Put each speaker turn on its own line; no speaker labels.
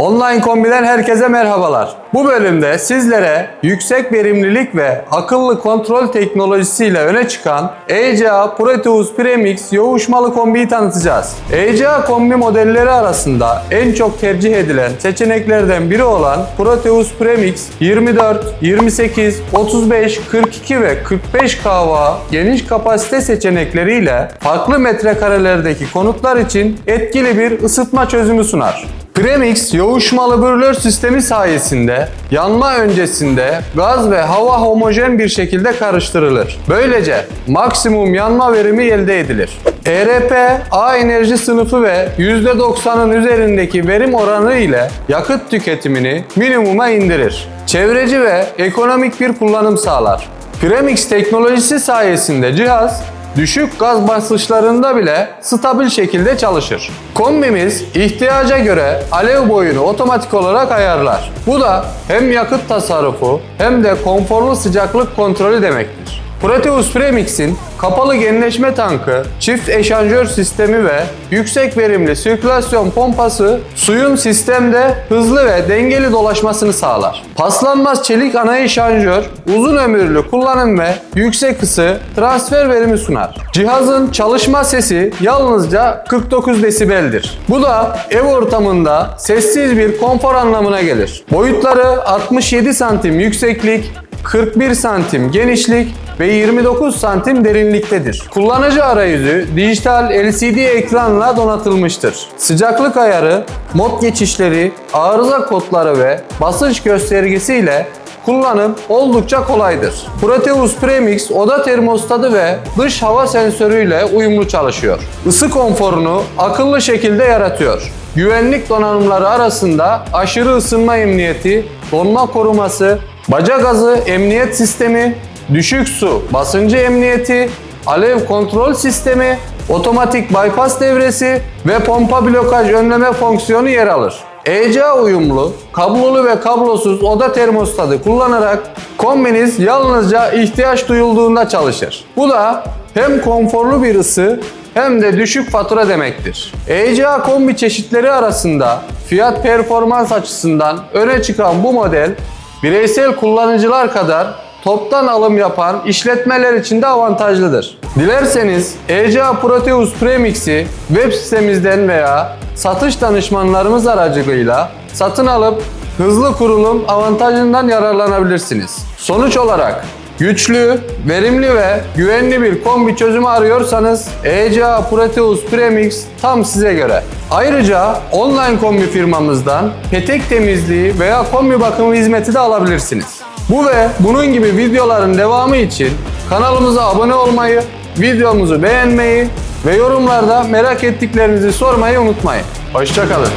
Online kombiden herkese merhabalar. Bu bölümde sizlere yüksek verimlilik ve akıllı kontrol teknolojisiyle öne çıkan ECA Proteus Premix yoğuşmalı kombiyi tanıtacağız. ECA kombi modelleri arasında en çok tercih edilen seçeneklerden biri olan Proteus Premix 24, 28, 35, 42 ve 45 kW geniş kapasite seçenekleriyle farklı metrekarelerdeki konutlar için etkili bir ısıtma çözümü sunar. Premix yoğuşmalı brülör sistemi sayesinde yanma öncesinde gaz ve hava homojen bir şekilde karıştırılır. Böylece maksimum yanma verimi elde edilir. ERP, A enerji sınıfı ve %90'ın üzerindeki verim oranı ile yakıt tüketimini minimuma indirir. Çevreci ve ekonomik bir kullanım sağlar. Premix teknolojisi sayesinde cihaz düşük gaz basınçlarında bile stabil şekilde çalışır. Kombimiz ihtiyaca göre alev boyunu otomatik olarak ayarlar. Bu da hem yakıt tasarrufu hem de konforlu sıcaklık kontrolü demektir. Proteus Premix'in kapalı genleşme tankı, çift eşanjör sistemi ve yüksek verimli sirkülasyon pompası suyun sistemde hızlı ve dengeli dolaşmasını sağlar. Paslanmaz çelik ana eşanjör, uzun ömürlü kullanım ve yüksek ısı transfer verimi sunar. Cihazın çalışma sesi yalnızca 49 desibeldir. Bu da ev ortamında sessiz bir konfor anlamına gelir. Boyutları 67 santim yükseklik, 41 santim genişlik ve 29 santim derinliktedir. Kullanıcı arayüzü dijital LCD ekranla donatılmıştır. Sıcaklık ayarı, mod geçişleri, arıza kodları ve basınç göstergesi ile kullanım oldukça kolaydır. Proteus Premix oda termostatı ve dış hava sensörüyle uyumlu çalışıyor. Isı konforunu akıllı şekilde yaratıyor. Güvenlik donanımları arasında aşırı ısınma emniyeti, donma koruması, baca gazı emniyet sistemi, düşük su basıncı emniyeti, alev kontrol sistemi, otomatik bypass devresi ve pompa blokaj önleme fonksiyonu yer alır. ECA uyumlu, kablolu ve kablosuz oda termostatı kullanarak kombiniz yalnızca ihtiyaç duyulduğunda çalışır. Bu da hem konforlu bir ısı hem de düşük fatura demektir. ECA kombi çeşitleri arasında fiyat performans açısından öne çıkan bu model bireysel kullanıcılar kadar toptan alım yapan işletmeler için de avantajlıdır. Dilerseniz ECA Proteus Premix'i web sitemizden veya satış danışmanlarımız aracılığıyla satın alıp hızlı kurulum avantajından yararlanabilirsiniz. Sonuç olarak güçlü, verimli ve güvenli bir kombi çözümü arıyorsanız ECA Proteus Premix tam size göre. Ayrıca online kombi firmamızdan petek temizliği veya kombi bakımı hizmeti de alabilirsiniz. Bu ve bunun gibi videoların devamı için kanalımıza abone olmayı, videomuzu beğenmeyi ve yorumlarda merak ettiklerinizi sormayı unutmayın. Hoşçakalın.